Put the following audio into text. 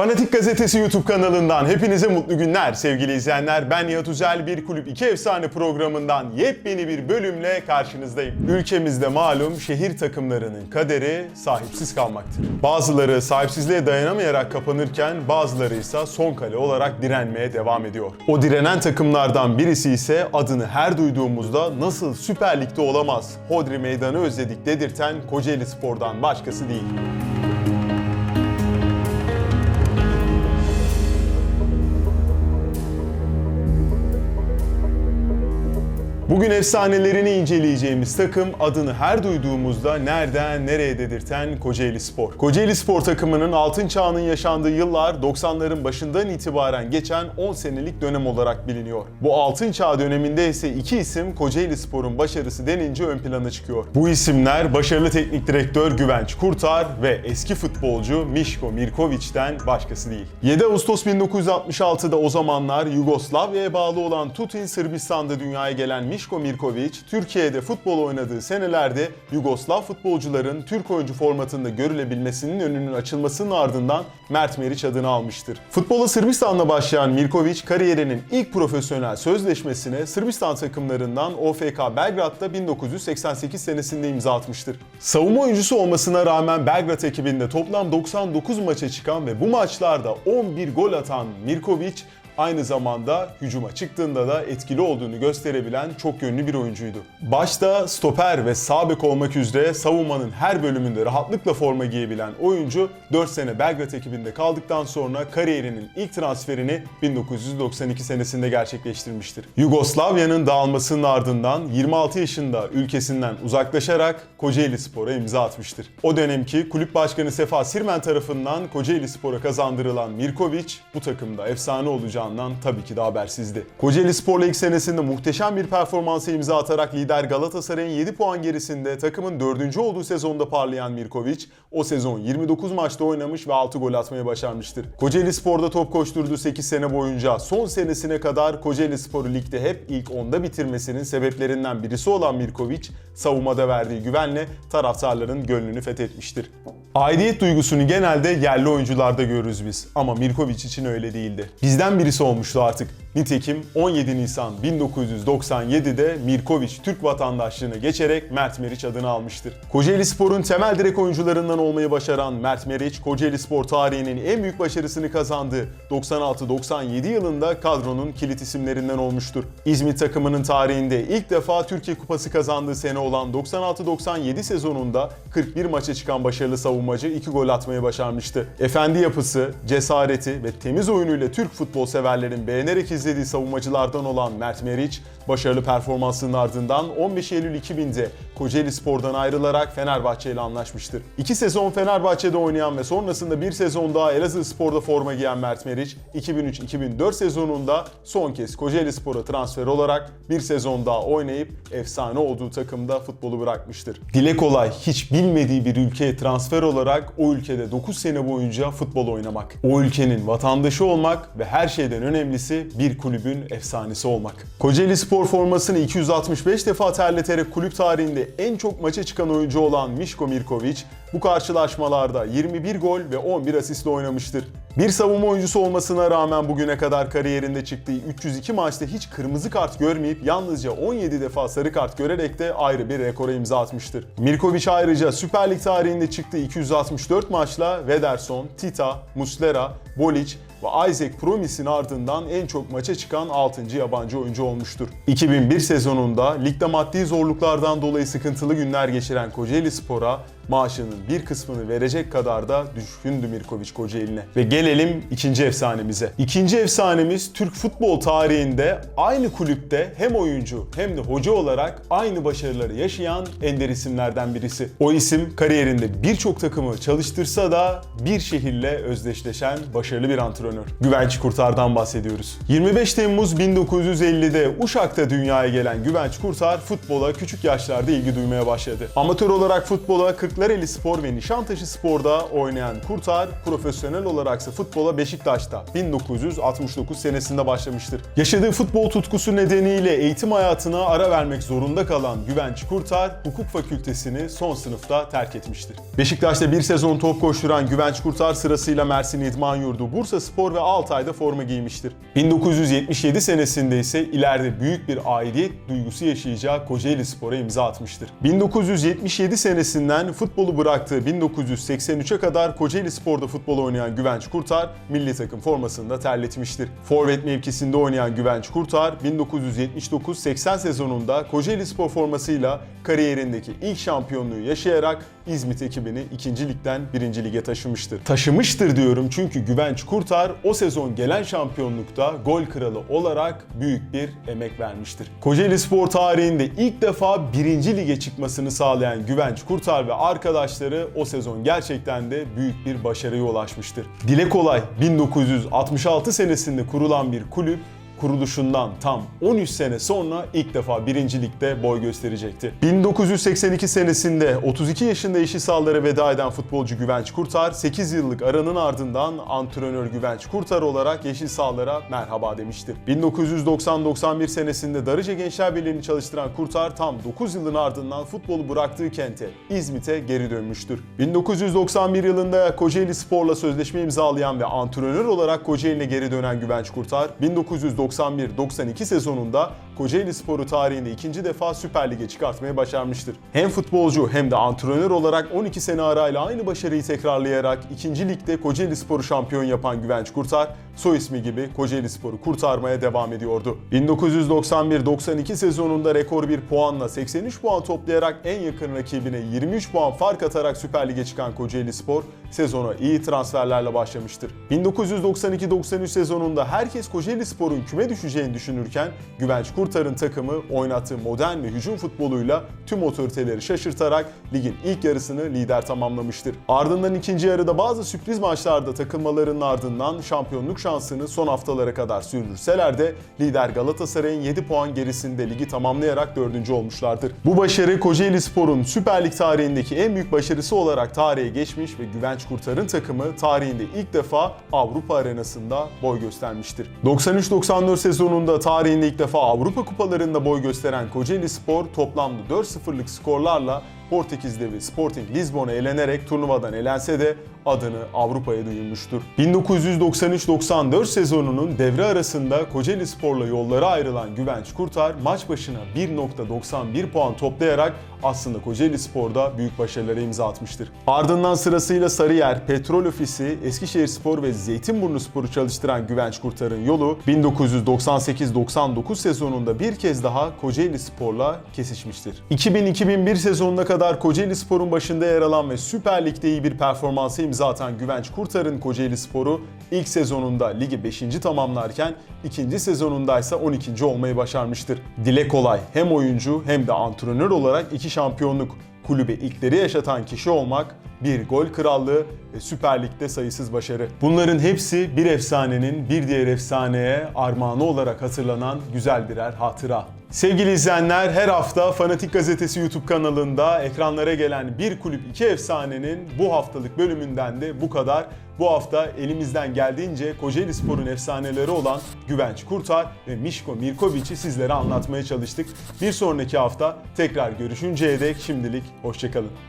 Fanatik Gazetesi YouTube kanalından hepinize mutlu günler sevgili izleyenler. Ben Nihat Üzel, Bir Kulüp iki Efsane programından yepyeni bir bölümle karşınızdayım. Ülkemizde malum şehir takımlarının kaderi sahipsiz kalmaktır. Bazıları sahipsizliğe dayanamayarak kapanırken bazıları ise son kale olarak direnmeye devam ediyor. O direnen takımlardan birisi ise adını her duyduğumuzda nasıl Süper Lig'de olamaz, Hodri Meydanı özledik dedirten Kocaeli Spor'dan başkası değil. Bugün efsanelerini inceleyeceğimiz takım adını her duyduğumuzda nereden nereye dedirten Kocaeli Spor. Kocaeli Spor takımının altın çağının yaşandığı yıllar 90'ların başından itibaren geçen 10 senelik dönem olarak biliniyor. Bu altın çağ döneminde ise iki isim Kocaeli Spor'un başarısı denince ön plana çıkıyor. Bu isimler başarılı teknik direktör Güvenç Kurtar ve eski futbolcu Mişko Mirković'ten başkası değil. 7 Ağustos 1966'da o zamanlar Yugoslavya'ya bağlı olan Tutin Sırbistan'da dünyaya gelen Mişko Mirković, Türkiye'de futbol oynadığı senelerde Yugoslav futbolcuların Türk oyuncu formatında görülebilmesinin önünün açılmasının ardından Mert Meriç adını almıştır. Futbola Sırbistan'la başlayan Mirković kariyerinin ilk profesyonel sözleşmesine Sırbistan takımlarından OFK Belgrad'da 1988 senesinde imza atmıştır. Savunma oyuncusu olmasına rağmen Belgrad ekibinde toplam 99 maça çıkan ve bu maçlarda 11 gol atan Mirković aynı zamanda hücuma çıktığında da etkili olduğunu gösterebilen çok yönlü bir oyuncuydu. Başta stoper ve sağ bek olmak üzere savunmanın her bölümünde rahatlıkla forma giyebilen oyuncu 4 sene Belgrad ekibinde kaldıktan sonra kariyerinin ilk transferini 1992 senesinde gerçekleştirmiştir. Yugoslavya'nın dağılmasının ardından 26 yaşında ülkesinden uzaklaşarak Kocaeli Spor'a imza atmıştır. O dönemki kulüp başkanı Sefa Sirmen tarafından Kocaeli Spor'a kazandırılan Mirković bu takımda efsane olacağından tabii ki de habersizdi. Kocaeli Spor'la ilk senesinde muhteşem bir performansa imza atarak lider Galatasaray'ın 7 puan gerisinde takımın 4. olduğu sezonda parlayan Mirković o sezon 29 maçta oynamış ve 6 gol atmayı başarmıştır. Kocaeli Spor'da top koşturduğu 8 sene boyunca son senesine kadar Kocaeli Spor'u ligde hep ilk 10'da bitirmesinin sebeplerinden birisi olan Mirković savunmada verdiği güvenle taraftarların gönlünü fethetmiştir. Aidiyet duygusunu genelde yerli oyuncularda görürüz biz ama Mirković için öyle değildi. Bizden birisi olmuştu artık. Nitekim 17 Nisan 1997'de Mirković Türk vatandaşlığına geçerek Mert Meriç adını almıştır. Kocaeli Spor'un temel direk oyuncularından olmayı başaran Mert Meriç, Kocaeli Spor tarihinin en büyük başarısını kazandığı 96-97 yılında kadronun kilit isimlerinden olmuştur. İzmit takımının tarihinde ilk defa Türkiye Kupası kazandığı sene olan 96-97 sezonunda 41 maça çıkan başarılı savunmacı 2 gol atmayı başarmıştı. Efendi yapısı, cesareti ve temiz oyunuyla Türk futbol severlerin beğenerek izlediği savunmacılardan olan Mert Meriç, başarılı performansının ardından 15 Eylül 2000'de Kocaeli Spor'dan ayrılarak Fenerbahçe ile anlaşmıştır. İki sezon Fenerbahçe'de oynayan ve sonrasında bir sezon daha Elazığ Spor'da forma giyen Mert Meriç, 2003-2004 sezonunda son kez Kocaeli Spor'a transfer olarak bir sezon daha oynayıp efsane olduğu takımda futbolu bırakmıştır. Dile kolay hiç bilmediği bir ülkeye transfer olarak o ülkede 9 sene boyunca futbol oynamak. O ülkenin vatandaşı olmak ve her şeyden önemlisi bir kulübün efsanesi olmak. Kocaeli Spor formasını 265 defa terleterek kulüp tarihinde en çok maça çıkan oyuncu olan Mişko Mirković bu karşılaşmalarda 21 gol ve 11 asistle oynamıştır. Bir savunma oyuncusu olmasına rağmen bugüne kadar kariyerinde çıktığı 302 maçta hiç kırmızı kart görmeyip yalnızca 17 defa sarı kart görerek de ayrı bir rekora imza atmıştır. Mirković ayrıca Süper Lig tarihinde çıktığı 264 maçla Vederson, Tita, Muslera, Bolic ve Isaac Promis'in ardından en çok maça çıkan 6. yabancı oyuncu olmuştur. 2001 sezonunda ligde maddi zorluklardan dolayı sıkıntılı günler geçiren Kocaeli Spor'a maaşının bir kısmını verecek kadar da düşkündü Mirković Kocaeli'ne. Ve gelelim ikinci efsanemize. İkinci efsanemiz Türk futbol tarihinde aynı kulüpte hem oyuncu hem de hoca olarak aynı başarıları yaşayan ender isimlerden birisi. O isim kariyerinde birçok takımı çalıştırsa da bir şehirle özdeşleşen başarılı bir antrenör. Güvenç Kurtar'dan bahsediyoruz. 25 Temmuz 1950'de Uşak'ta dünyaya gelen Güvenç Kurtar futbola küçük yaşlarda ilgi duymaya başladı. Amatör olarak futbola 40 Kırklareli Spor ve Nişantaşı Spor'da oynayan Kurtar, profesyonel olaraksa futbola Beşiktaş'ta 1969 senesinde başlamıştır. Yaşadığı futbol tutkusu nedeniyle eğitim hayatına ara vermek zorunda kalan Güvenç Kurtar, hukuk fakültesini son sınıfta terk etmiştir. Beşiktaş'ta bir sezon top koşturan Güvenç Kurtar sırasıyla Mersin İdman Yurdu, Bursa Spor ve Altay'da forma giymiştir. 1977 senesinde ise ileride büyük bir aidiyet duygusu yaşayacağı Kocaeli Spor'a imza atmıştır. 1977 senesinden futbolu bıraktığı 1983'e kadar Kocaeli Spor'da futbol oynayan Güvenç Kurtar, milli takım formasını da terletmiştir. Forvet mevkisinde oynayan Güvenç Kurtar, 1979-80 sezonunda Kocaeli Spor formasıyla kariyerindeki ilk şampiyonluğu yaşayarak İzmit ekibini 2. ligden 1. lige taşımıştır. Taşımıştır diyorum çünkü Güvenç Kurtar o sezon gelen şampiyonlukta gol kralı olarak büyük bir emek vermiştir. Kocaeli Spor tarihinde ilk defa 1. lige çıkmasını sağlayan Güvenç Kurtar ve arkadaşları o sezon gerçekten de büyük bir başarıya ulaşmıştır. Dile kolay 1966 senesinde kurulan bir kulüp kuruluşundan tam 13 sene sonra ilk defa 1. Lig'de boy gösterecekti. 1982 senesinde 32 yaşında eşi sahalara veda eden futbolcu Güvenç Kurtar, 8 yıllık aranın ardından antrenör Güvenç Kurtar olarak yeşil sahalara merhaba demiştir. 1990-91 senesinde Darıca Gençler Birliği'ni çalıştıran Kurtar tam 9 yılın ardından futbolu bıraktığı kente İzmit'e geri dönmüştür. 1991 yılında Kocaeli Spor'la sözleşme imzalayan ve antrenör olarak Kocaeli'ne geri dönen Güvenç Kurtar, 1991-92 sezonunda Kocaeli Sporu tarihinde ikinci defa Süper Lig'e çıkartmayı başarmıştır. Hem futbolcu hem de antrenör olarak 12 sene arayla aynı başarıyı tekrarlayarak 2. Lig'de Kocaeli Sporu şampiyon yapan Güvenç Kurtar, soy ismi gibi Kocaeli Sporu kurtarmaya devam ediyordu. 1991-92 sezonunda rekor bir puanla 83 puan toplayarak en yakın rakibine 23 puan fark atarak Süper Lig'e çıkan Kocaeli Spor sezona iyi transferlerle başlamıştır. 1992-93 sezonunda herkes Kocaeli Spor'un küme düşeceğini düşünürken Güvenç Kurtar'ın takımı oynattığı modern ve hücum futboluyla tüm otoriteleri şaşırtarak ligin ilk yarısını lider tamamlamıştır. Ardından ikinci yarıda bazı sürpriz maçlarda takılmalarının ardından şampiyonluk şansını son haftalara kadar sürdürseler de lider Galatasaray'ın 7 puan gerisinde ligi tamamlayarak dördüncü olmuşlardır. Bu başarı Kocaeli Spor'un Süper Lig tarihindeki en büyük başarısı olarak tarihe geçmiş ve Güvenç Kurtar'ın takımı tarihinde ilk defa Avrupa arenasında boy göstermiştir. 93-94 sezonunda tarihinde ilk defa Avrupa kupalarında boy gösteren Kocaeli Spor toplamda 4-0'lık skorlarla Portekiz devi Sporting Lisbon'a elenerek turnuvadan elense de adını Avrupa'ya duyurmuştur. 1993-94 sezonunun devre arasında Kocaeli Spor'la yolları ayrılan Güvenç Kurtar maç başına 1.91 puan toplayarak aslında Kocaeli Spor'da büyük başarılara imza atmıştır. Ardından sırasıyla Sarıyer, Petrol Ofisi, Eskişehir Spor ve Zeytinburnu Spor'u çalıştıran Güvenç Kurtar'ın yolu 1998-99 sezonunda bir kez daha Kocaeli Spor'la kesişmiştir. 2000-2001 sezonuna kadar Kocaeli Spor'un başında yer alan ve Süper Lig'de iyi bir performansı imza atan Güvenç Kurtar'ın Kocaeli Spor'u ilk sezonunda ligi 5. tamamlarken ikinci sezonunda ise 12. olmayı başarmıştır. Dile kolay hem oyuncu hem de antrenör olarak iki şampiyonluk kulübe ilkleri yaşatan kişi olmak, bir gol krallığı ve Süper Lig'de sayısız başarı. Bunların hepsi bir efsanenin bir diğer efsaneye armağanı olarak hatırlanan güzel birer hatıra. Sevgili izleyenler her hafta Fanatik Gazetesi YouTube kanalında ekranlara gelen Bir Kulüp iki Efsane'nin bu haftalık bölümünden de bu kadar. Bu hafta elimizden geldiğince Kocaeli Spor'un efsaneleri olan Güvenç Kurtar ve Mişko Mirkovic'i sizlere anlatmaya çalıştık. Bir sonraki hafta tekrar görüşünceye dek şimdilik hoşçakalın.